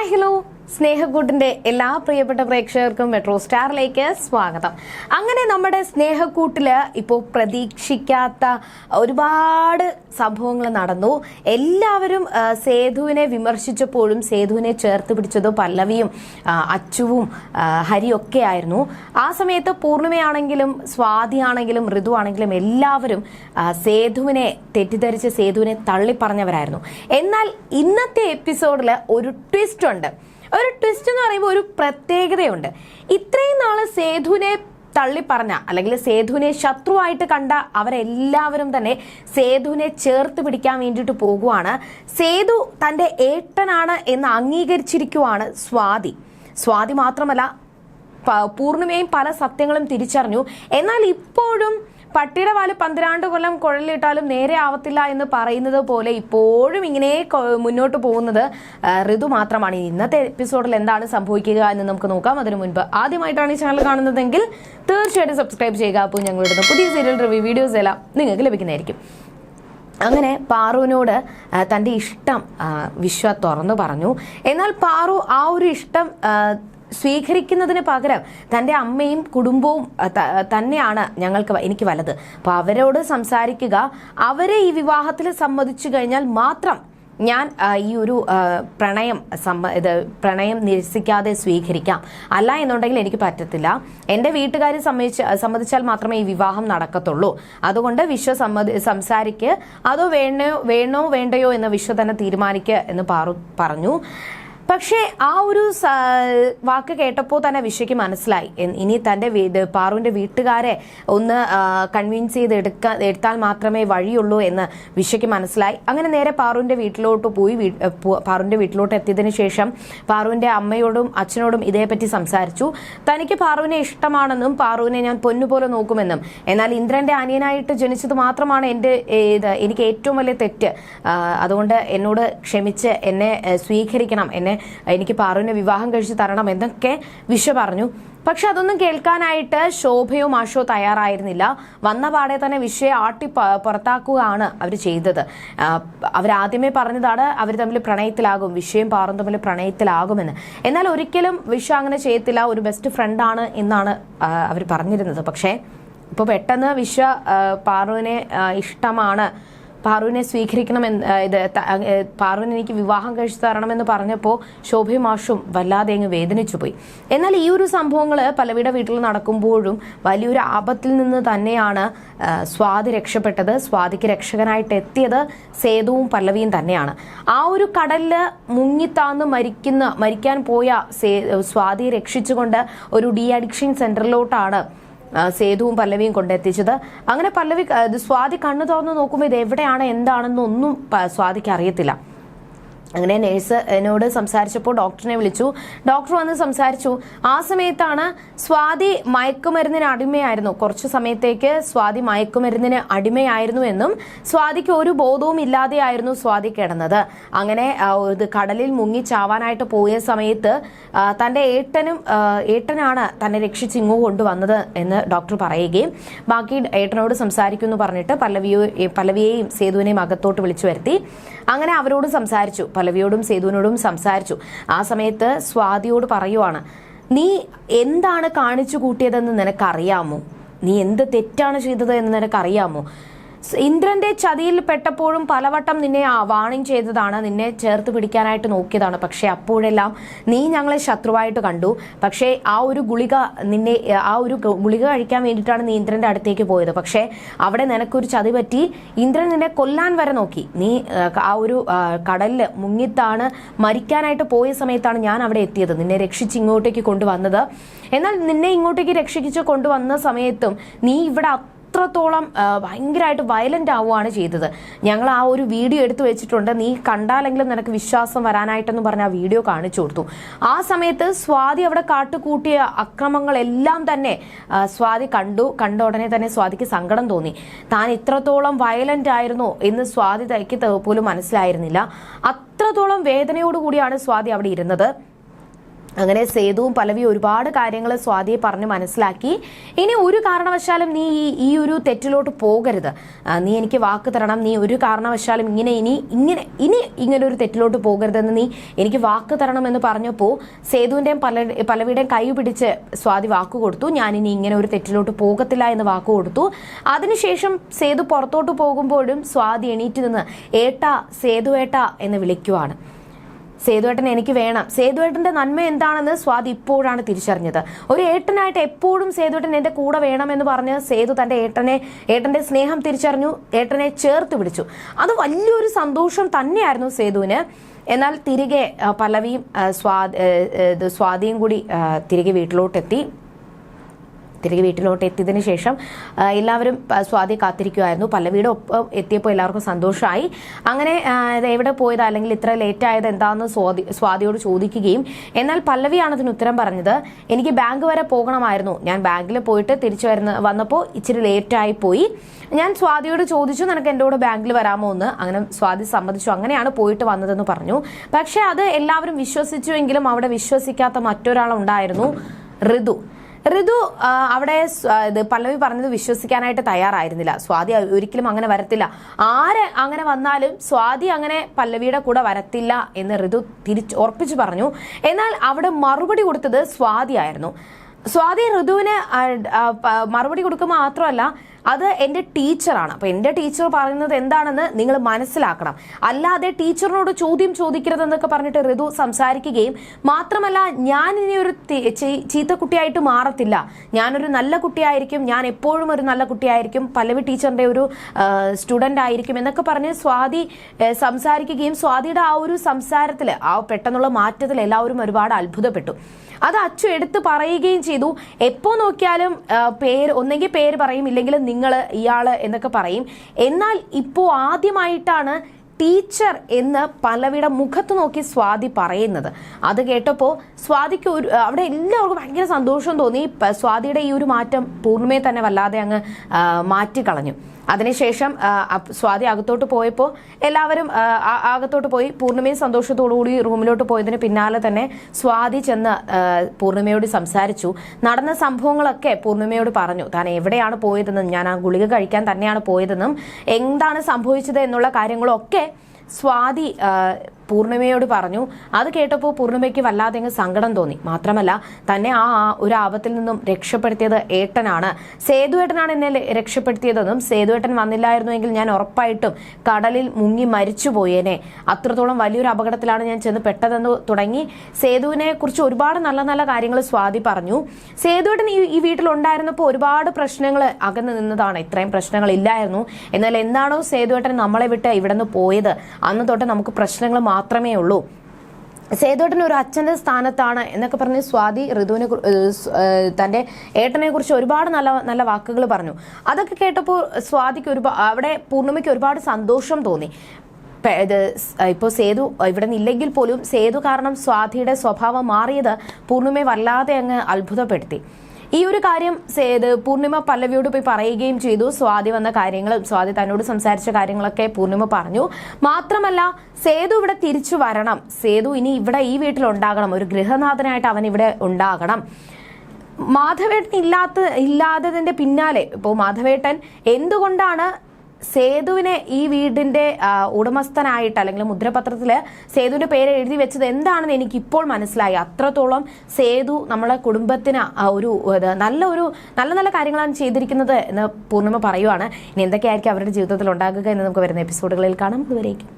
Hi, hello. സ്നേഹക്കൂട്ടിന്റെ എല്ലാ പ്രിയപ്പെട്ട പ്രേക്ഷകർക്കും മെട്രോ സ്റ്റാറിലേക്ക് സ്വാഗതം. അങ്ങനെ നമ്മുടെ സ്നേഹക്കൂട്ടിൽ ഇപ്പോൾ പ്രതീക്ഷിക്കാത്ത ഒരുപാട് സംഭവങ്ങൾ നടന്നു. എല്ലാവരും സേതുവിനെ വിമർശിച്ചപ്പോഴും സേതുവിനെ ചേർത്ത് പിടിച്ചത് പല്ലവിയും അച്ചുവും ഹരിയൊക്കെ ആയിരുന്നു. ആ സമയത്ത് പൂർണിമയാണെങ്കിലും സ്വാതിയാണെങ്കിലും ഋതു ആണെങ്കിലും എല്ലാവരും സേതുവിനെ തെറ്റിദ്ധരിച്ച് സേതുവിനെ തള്ളിപ്പറഞ്ഞവരായിരുന്നു. എന്നാൽ ഇന്നത്തെ എപ്പിസോഡിൽ ഒരു ട്വിസ്റ്റ് ഉണ്ട്. ഒരു ട്വിസ്റ്റ് എന്ന് പറയുമ്പോൾ ഒരു പ്രത്യേകതയുണ്ട്. ഇത്രയും നാൾ സേതുവിനെ തള്ളിപ്പറഞ്ഞ അല്ലെങ്കിൽ സേതുവിനെ ശത്രുവായിട്ട് കണ്ട അവരെല്ലാവരും തന്നെ സേതുവിനെ ചേർത്ത് പിടിക്കാൻ വേണ്ടിയിട്ട് പോകുവാണ്. സേതു തന്റെ ഏട്ടനാണ് എന്ന് അംഗീകരിച്ചിരിക്കുവാണ് സ്വാതി. സ്വാതി മാത്രമല്ല പൂർണിമയും പല സത്യങ്ങളും തിരിച്ചറിഞ്ഞു. എന്നാൽ ഇപ്പോഴും പട്ടിയുടെ വാൽ പന്ത്രണ്ട് കൊല്ലം കുഴലിട്ടാലും നേരെ ആവത്തില്ല എന്ന് പറയുന്നത് പോലെ ഇപ്പോഴും ഇങ്ങനെ മുന്നോട്ട് പോകുന്നത് ഋതു മാത്രമാണ്. ഇന്നത്തെ എപ്പിസോഡിൽ എന്താണ് സംഭവിക്കുക എന്ന് നമുക്ക് നോക്കാം. അതിനു മുൻപ് ആദ്യമായിട്ടാണ് ഈ ചാനൽ കാണുന്നതെങ്കിൽ തീർച്ചയായിട്ടും സബ്സ്ക്രൈബ് ചെയ്യുക. അപ്പോൾ ഞങ്ങളിടുന്ന പുതിയ സീരിയൽ റിവ്യൂ വീഡിയോസ് എല്ലാം നിങ്ങൾക്ക് ലഭിക്കുന്നതായിരിക്കും. അങ്ങനെ പാറുവിനോട് തന്റെ ഇഷ്ടം വിശ്വ തുറന്നു പറഞ്ഞു. എന്നാൽ പാറു ആ ഒരു ഇഷ്ടം സ്വീകരിക്കുന്നതിന് പകരം തന്റെ അമ്മയും കുടുംബവും തന്നെയാണ് ഞങ്ങൾക്ക് എനിക്ക് വലത്. അപ്പോൾ അവരോട് സംസാരിക്കുക. അവരെ ഈ വിവാഹത്തിൽ സമ്മതിച്ചു കഴിഞ്ഞാൽ മാത്രം ഞാൻ ഈ ഒരു പ്രണയം സമ്മ ഇത് പ്രണയം നിരസിക്കാതെ സ്വീകരിക്കാം. അല്ല എന്നുണ്ടെങ്കിൽ എനിക്ക് പറ്റത്തില്ല. എന്റെ വീട്ടുകാർ സമ്മതിച്ച് സമ്മതിച്ചാൽ മാത്രമേ ഈ വിവാഹം നടക്കത്തുള്ളൂ. അതുകൊണ്ട് വിശ്വ സമ്മതി സംസാരിക്ക്. അതോ വേണോ വേണോ വേണ്ടയോ എന്ന് വിശ്വ തന്നെ തീരുമാനിക്കുക എന്ന് പറഞ്ഞു. പക്ഷേ ആ ഒരു വാക്ക് കേട്ടപ്പോൾ തന്നെ വിഷയ്ക്ക് മനസ്സിലായി. ഇനി തന്റെ വീട് പാറുവിന്റെ വീട്ടുകാരെ ഒന്ന് കൺവിൻസ് ചെയ്ത് എടുക്കാൻ എടുത്താൽ മാത്രമേ വഴിയുള്ളൂ എന്ന് വിഷയ്ക്ക് മനസ്സിലായി. അങ്ങനെ നേരെ പാറുവിന്റെ വീട്ടിലോട്ട് പോയി പാറുവിന്റെ വീട്ടിലോട്ട് എത്തിയതിനു ശേഷം പാറുവിന്റെ അമ്മയോടും അച്ഛനോടും ഇതേപ്പറ്റി സംസാരിച്ചു. തനിക്ക് പാറുവിനെ ഇഷ്ടമാണെന്നും പാറുവിനെ ഞാൻ പൊന്നുപോലെ നോക്കുമെന്നും. എന്നാൽ ഇന്ദ്രന്റെ അനിയനായിട്ട് ജനിച്ചത് മാത്രമാണ് എന്റെ എനിക്ക് ഏറ്റവും വലിയ തെറ്റ്. അതുകൊണ്ട് എന്നോട് ക്ഷമിച്ച് എന്നെ സ്വീകരിക്കണം. എന്നെ എനിക്ക് പാറുവിനെ വിവാഹം കഴിച്ച് തരണം എന്നൊക്കെ വിശ്വ പറഞ്ഞു. പക്ഷെ അതൊന്നും കേൾക്കാനായിട്ട് ശോഭയോ മാഷോ തയ്യാറായിരുന്നില്ല. വന്ന പാടെ തന്നെ വിഷയെ ആട്ടി പുറത്താക്കുകയാണ് അവർ ചെയ്തത്. അവരാദ്യമേ പറഞ്ഞതാണ് അവർ തമ്മിൽ പ്രണയത്തിലാകും വിഷയും പാറും തമ്മിൽ പ്രണയത്തിലാകുമെന്ന്. എന്നാൽ ഒരിക്കലും വിഷ അങ്ങനെ ചെയ്യത്തില്ല ഒരു ബെസ്റ്റ് ഫ്രണ്ടാണ് എന്നാണ് അവർ പറഞ്ഞിരുന്നത്. പക്ഷേ ഇപ്പോൾ പെട്ടെന്ന് വിശ്വ പാറുവിനെ ഇഷ്ടമാണ്. പാറുവിനെ സ്വീകരിക്കണമെന്ന് ഇത് പാറുവിന് എനിക്ക് വിവാഹം കഴിച്ചു തരണമെന്ന് പറഞ്ഞപ്പോൾ ശോഭയും മാഷും വല്ലാതെ അങ്ങ് വേദനിച്ചു പോയി. എന്നാൽ ഈ ഒരു സംഭവങ്ങൾ പലവിട വീട്ടിൽ നടക്കുമ്പോഴും വലിയൊരു ആപത്തിൽ നിന്ന് തന്നെയാണ് സ്വാതി രക്ഷപ്പെട്ടത്. സ്വാതിക്ക് രക്ഷകനായിട്ട് എത്തിയത് സേതുവും പല്ലവിയും തന്നെയാണ്. ആ ഒരു കടലിൽ മുങ്ങിത്താന്ന് മരിക്കുന്ന മരിക്കാൻ പോയ സ്വാതിയെ രക്ഷിച്ചുകൊണ്ട് ഒരു ഡി അഡിക്ഷൻ സെന്ററിലോട്ടാണ് സേതുവും പല്ലവിയും കൊണ്ടെത്തിച്ചത്. അങ്ങനെ പല്ലവി സ്വാതി കണ്ണു തുറന്ന് നോക്കുമ്പോൾ ഇത് എവിടെയാണ് എന്താണെന്നൊന്നും സ്വാതിക്ക് അറിയത്തില്ല. അങ്ങനെ നേഴ്സ് എന്നോട് സംസാരിച്ചപ്പോൾ ഡോക്ടറിനെ വിളിച്ചു. ഡോക്ടർ വന്ന് സംസാരിച്ചു. ആ സമയത്താണ് സ്വാതി മയക്കുമരുന്നിന് അടിമയായിരുന്നു. കുറച്ച് സമയത്തേക്ക് സ്വാതി മയക്കുമരുന്നിന് അടിമയായിരുന്നു എന്നും സ്വാതിക്ക് ഒരു ബോധവും ഇല്ലാതെയായിരുന്നു സ്വാതി കിടന്നത്. അങ്ങനെ ഇത് കടലിൽ മുങ്ങി ചാവാനായിട്ട് പോയ സമയത്ത് തന്റെ ഏട്ടനും ഏട്ടനാണ് തന്നെ രക്ഷിച്ച് ഇങ്ങോ കൊണ്ടുവന്നത് എന്ന് ഡോക്ടർ പറയുകയും ബാക്കി ഏട്ടനോട് സംസാരിക്കുമെന്ന് പറഞ്ഞിട്ട് പല്ലവിയോ പല്ലവിയെയും സേതുവിനെയും അകത്തോട്ട് വിളിച്ചു വരുത്തി. അങ്ങനെ അവരോട് സംസാരിച്ചു. പല്ലവിയോടും സേതുവിനോടും സംസാരിച്ചു. ആ സമയത്ത് സ്വാതിയോട് പറയുവാണ് നീ എന്താണ് കാണിച്ചു കൂട്ടിയതെന്ന് നിനക്കറിയാമോ? നീ എന്ത് തെറ്റാണ് ചെയ്തത് എന്ന് നിനക്കറിയാമോ? ഇന്ദ്രന്റെ ചതിയിൽ പെട്ടപ്പോഴും പലവട്ടം നിന്നെ വാണിംഗ് ചെയ്തതാണ്. നിന്നെ ചേർത്ത് പിടിക്കാനായിട്ട് നോക്കിയതാണ്. പക്ഷെ അപ്പോഴെല്ലാം നീ ഞങ്ങളെ ശത്രുവായിട്ട് കണ്ടു. പക്ഷേ ആ ഒരു ഗുളിക നിന്നെ ആ ഒരു ഗുളിക കഴിക്കാൻ വേണ്ടിയിട്ടാണ് നീ ഇന്ദ്രന്റെ അടുത്തേക്ക് പോയത്. പക്ഷേ അവിടെ നിനക്കൊരു ചതി പറ്റി. ഇന്ദ്രൻ നിന്നെ കൊല്ലാൻ വരെ നോക്കി. നീ ആ, ഒരു കടലിൽ മുങ്ങിത്താണ് മരിക്കാനായിട്ട് പോയ സമയത്താണ് ഞാൻ അവിടെ എത്തിയത്. നിന്നെ രക്ഷിച്ച് ഇങ്ങോട്ടേക്ക് കൊണ്ടുവന്നത്. എന്നാൽ നിന്നെ ഇങ്ങോട്ടേക്ക് രക്ഷിച്ച് കൊണ്ടുവന്ന സമയത്തും നീ ഇവിടെ അത്രത്തോളം ഭയങ്കരമായിട്ട് വയലന്റ് ആവുകയാണ് ചെയ്തത്. ഞങ്ങൾ ആ ഒരു വീഡിയോ എടുത്തു വെച്ചിട്ടുണ്ട്. നീ കണ്ടാലെങ്കിലും നിനക്ക് വിശ്വാസം വരാനായിട്ടെന്ന് പറഞ്ഞ ആ വീഡിയോ കാണിച്ചു കൊടുത്തു. ആ സമയത്ത് സ്വാതി അവിടെ കാട്ടുകൂട്ടിയ അക്രമങ്ങളെല്ലാം തന്നെ സ്വാതി കണ്ടു. കണ്ട ഉടനെ തന്നെ സ്വാതിക്ക് സങ്കടം തോന്നി. താൻ ഇത്രത്തോളം വയലന്റ് ആയിരുന്നു എന്ന് സ്വാതി തയ്ക്ക് പോലും മനസ്സിലായിരുന്നില്ല. അത്രത്തോളം വേദനയോടുകൂടിയാണ് സ്വാതി അവിടെ ഇരുന്നത്. അങ്ങനെ സേതുവും പലവിയും ഒരുപാട് കാര്യങ്ങൾ സ്വാതിയെ പറഞ്ഞ് മനസ്സിലാക്കി. ഇനി ഒരു കാരണവശാലും നീ ഈ ഈ ഒരു തെറ്റിലോട്ട് പോകരുത്. നീ എനിക്ക് വാക്ക് തരണം. നീ ഒരു കാരണവശാലും ഇങ്ങനെ ഇനി ഇങ്ങനെ ഇനി ഇങ്ങനെ ഒരു തെറ്റിലോട്ട് പോകരുതെന്ന് നീ എനിക്ക് വാക്ക് തരണം എന്ന് പറഞ്ഞപ്പോൾ സേതുവിന്റെയും പല പലവിയുടെയും കൈ പിടിച്ച് സ്വാതി വാക്ക് കൊടുത്തു. ഞാൻ ഇനി ഇങ്ങനെ ഒരു തെറ്റിലോട്ട് പോകത്തില്ല എന്ന് വാക്ക് കൊടുത്തു. അതിനുശേഷം സേതു പുറത്തോട്ട് പോകുമ്പോഴും സ്വാതി എണീറ്റ് നിന്ന് ഏട്ട സേതു ഏട്ട എന്ന് വിളിക്കുവാണ്. സേതുവേട്ടൻ എനിക്ക് വേണം. സേതുവേട്ടന്റെ നന്മ എന്താണെന്ന് സ്വാതി ഇപ്പോഴാണ് തിരിച്ചറിഞ്ഞത്. ഒരു ഏട്ടനായിട്ട് എപ്പോഴും സേതുവേട്ടൻ എന്റെ കൂടെ വേണമെന്ന് പറഞ്ഞ് സേതു തന്റെ ഏട്ടനെ ഏട്ടന്റെ സ്നേഹം തിരിച്ചറിഞ്ഞു ഏട്ടനെ ചേർത്ത് പിടിച്ചു. അത് വലിയൊരു സന്തോഷം തന്നെയായിരുന്നു സേതുവിന്. എന്നാൽ തിരികെ പല്ലവിയും സ്വാ സ്വാതിയും കൂടി തിരികെ വീട്ടിലോട്ടെത്തി. തിരികെ വീട്ടിലോട്ട് എത്തിയതിനു ശേഷം എല്ലാവരും സ്വാതി കാത്തിരിക്കുമായിരുന്നു പല്ലവിയുടെ ഒപ്പം എത്തിയപ്പോൾ എല്ലാവർക്കും സന്തോഷമായി അങ്ങനെ എവിടെ പോയത് അല്ലെങ്കിൽ ഇത്ര ലേറ്റ് ആയത് എന്താണെന്ന് സ്വാതി സ്വാതിയോട് ചോദിക്കുകയും എന്നാൽ പല്ലവിയാണ് അതിന് ഉത്തരം പറഞ്ഞത്. എനിക്ക് ബാങ്ക് വരെ പോകണമായിരുന്നു. ഞാൻ ബാങ്കിൽ പോയിട്ട് തിരിച്ചു വരുന്ന വന്നപ്പോൾ ഇച്ചിരി ലേറ്റായി പോയി. ഞാൻ സ്വാതിയോട് ചോദിച്ചു നിനക്ക് എന്റെ കൂടെ ബാങ്കിൽ വരാമോ എന്ന്? അങ്ങനെ സ്വാതി സമ്മതിച്ചു. അങ്ങനെയാണ് പോയിട്ട് വന്നതെന്ന് പറഞ്ഞു. പക്ഷേ അത് എല്ലാവരും വിശ്വസിച്ചുവെങ്കിലും അവിടെ വിശ്വസിക്കാത്ത മറ്റൊരാളുണ്ടായിരുന്നു ഋതു ഋതു അവിടെ ഇത് പല്ലവി പറഞ്ഞത് വിശ്വസിക്കാനായിട്ട് തയ്യാറായിരുന്നില്ല. സ്വാതി ഒരിക്കലും അങ്ങനെ വരത്തില്ല. ആര് അങ്ങനെ വന്നാലും സ്വാതി അങ്ങനെ പല്ലവിയുടെ കൂടെ വരത്തില്ല എന്ന് ഋതു തിരിച്ച് ഉറപ്പിച്ചു പറഞ്ഞു. എന്നാൽ അവിടെ മറുപടി കൊടുത്തത് സ്വാതി ആയിരുന്നു. സ്വാതി ഋതുവിന് മറുപടി കൊടുക്കുക മാത്രമല്ല അത് എന്റെ ടീച്ചറാണ്. അപ്പോൾ എന്റെ ടീച്ചർ പറയുന്നത് എന്താണെന്ന് നിങ്ങൾ മനസ്സിലാക്കണം. അല്ലാതെ ടീച്ചറിനോട് ചോദ്യം ചോദിക്കരുതെന്നൊക്കെ പറഞ്ഞിട്ട് ഋതു സംസാരിക്കുകയും മാത്രമല്ല ഞാൻ ഇനി ഒരു ചീത്ത കുട്ടിയായിട്ട് മാറത്തില്ല. ഞാനൊരു നല്ല കുട്ടിയായിരിക്കും ഞാൻ എപ്പോഴും ഒരു നല്ല കുട്ടിയായിരിക്കും പല്ലവി ടീച്ചറിന്റെ ഒരു സ്റ്റുഡന്റ് ആയിരിക്കും എന്നൊക്കെ പറഞ്ഞ് സ്വാതി സംസാരിക്കുകയും സ്വാതിയുടെ ആ ഒരു സംസാരത്തിൽ ആ പെട്ടെന്നുള്ള മാറ്റത്തിൽ എല്ലാവരും ഒരുപാട് അത്ഭുതപ്പെട്ടു. അത് അച്ചു എടുത്ത് പറയുകയും ചെയ്തു. എപ്പോ നോക്കിയാലും പേര് ഒന്നെങ്കിൽ പേര് പറയും ഇല്ലെങ്കിൽ നിങ്ങൾ ഇയാൾ എന്നൊക്കെ പറയും. എന്നാൽ ഇപ്പോൾ ആദ്യമായിട്ടാണ് ടീച്ചർ എന്ന് പലവിടെ മുഖത്ത് നോക്കി സ്വാതി പറയുന്നത്. അത് കേട്ടപ്പോൾ സ്വാതിക്ക് ഒരു അവിടെ എല്ലാവർക്കും ഭയങ്കര സന്തോഷം തോന്നി. സ്വാതിയുടെ ഈ ഒരു മാറ്റം പൂർണമേ തന്നെ വല്ലാതെ അങ്ങ് മാറ്റിക്കളഞ്ഞു. അതിനുശേഷം സ്വാതി അകത്തോട്ട് പോയപ്പോൾ എല്ലാവരും അകത്തോട്ട് പോയി പൂർണിമയും സന്തോഷത്തോടുകൂടി റൂമിലോട്ട് പോയതിന് പിന്നാലെ തന്നെ സ്വാതി ചെന്ന് പൂർണിമയോട് സംസാരിച്ചു. നടന്ന സംഭവങ്ങളൊക്കെ പൂർണിമയോട് പറഞ്ഞു. താൻ എവിടെയാണ് പോയതെന്നും ഞാൻ ആ ഗുളിക കഴിക്കാൻ തന്നെയാണ് പോയതെന്നും എന്താണ് സംഭവിച്ചത് എന്നുള്ള കാര്യങ്ങളൊക്കെ സ്വാതി പൂർണിമയോട് പറഞ്ഞു. അത് കേട്ടപ്പോൾ പൂർണിമയ്ക്ക് വല്ലാതെ അങ്ങ് സങ്കടം തോന്നി. മാത്രമല്ല തന്നെ ആ ഒരു ആപത്തിൽ നിന്നും രക്ഷപ്പെടുത്തിയത് ഏട്ടനാണ്. സേതുവേട്ടനാണ് എന്നെ രക്ഷപ്പെടുത്തിയതെന്നും സേതുവേട്ടൻ വന്നില്ലായിരുന്നുവെങ്കിൽ ഞാൻ ഉറപ്പായിട്ടും കടലിൽ മുങ്ങി മരിച്ചു പോയേനെ. അത്രത്തോളം വലിയൊരു അപകടത്തിലാണ് ഞാൻ ചെന്ന് പെട്ടതെന്ന് തുടങ്ങി സേതുവിനെ കുറിച്ച് ഒരുപാട് നല്ല നല്ല കാര്യങ്ങൾ സ്വാതി പറഞ്ഞു. സേതുവേട്ടൻ ഈ ഈ വീട്ടിലുണ്ടായിരുന്നപ്പോൾ ഒരുപാട് പ്രശ്നങ്ങൾ അകന്നു നിന്നതാണ്. ഇത്രയും പ്രശ്നങ്ങൾ ഇല്ലായിരുന്നു. എന്നാൽ എന്താണോ സേതുവേട്ടൻ നമ്മളെ വിട്ട് ഇവിടെ നിന്ന് പോയത്? അന്ന് തൊട്ട് നമുക്ക് പ്രശ്നങ്ങൾ മാത്രമേ ഉള്ളൂ. സേതുവേട്ടൻ ഒരു അച്ഛന്റെ സ്ഥാനത്താണ് എന്നൊക്കെ പറഞ്ഞ് സ്വാതി ഋതുവിനെ തന്റെ ഏട്ടനെ കുറിച്ച് ഒരുപാട് നല്ല നല്ല വാക്കുകൾ പറഞ്ഞു. അതൊക്കെ കേട്ടപ്പോൾ സ്വാതിക്ക് ഒരുപാട് അവിടെ പൂർണിമയ്ക്ക് ഒരുപാട് സന്തോഷം തോന്നി. ഇത് ഇപ്പോൾ സേതു ഇവിടെ നിന്നില്ലെങ്കിൽ പോലും സേതു കാരണം സ്വാതിയുടെ സ്വഭാവം മാറിയത് പൂർണിമയെ വല്ലാതെ അങ്ങ് അത്ഭുതപ്പെടുത്തി. ഈ ഒരു കാര്യം സേത് പൂർണിമ പല്ലവിയോട് പോയി പറയുകയും ചെയ്തു. സ്വാതി വന്ന കാര്യങ്ങളും സ്വാതി തന്നോട് സംസാരിച്ച കാര്യങ്ങളൊക്കെ പൂർണിമ പറഞ്ഞു. മാത്രമല്ല സേതു ഇവിടെ തിരിച്ചു വരണം. സേതു ഇനി ഇവിടെ ഈ വീട്ടിൽ ഉണ്ടാകണം ഒരു ഗൃഹനാഥനായിട്ട് അവൻ ഇവിടെ ഉണ്ടാകണം. മാധവേട്ടൻ ഇല്ലാത്ത ഇല്ലാത്തതിന്റെ പിന്നാലെ ഇപ്പോൾ മാധവേട്ടൻ എന്തുകൊണ്ടാണ് സേതുവിനെ ഈ വീടിന്റെ ഉടമസ്ഥനായിട്ട് അല്ലെങ്കിൽ മുദ്രപത്രത്തിൽ സേതുവിന്റെ പേര് എഴുതി വെച്ചത് എന്താണെന്ന് എനിക്ക് ഇപ്പോൾ മനസ്സിലായി. അത്രത്തോളം സേതു നമ്മളെ കുടുംബത്തിന് ഒരു നല്ല ഒരു നല്ല നല്ല കാര്യങ്ങളാണ് ചെയ്തിരിക്കുന്നത് എന്ന് പൂർണിമ പറയുവാണ്. ഇനി എന്തൊക്കെയായിരിക്കും അവരുടെ ജീവിതത്തിൽ ഉണ്ടാകുക എന്ന് നമുക്ക് വരുന്ന എപ്പിസോഡുകളിൽ കാണാം. ഇതുവരേക്കും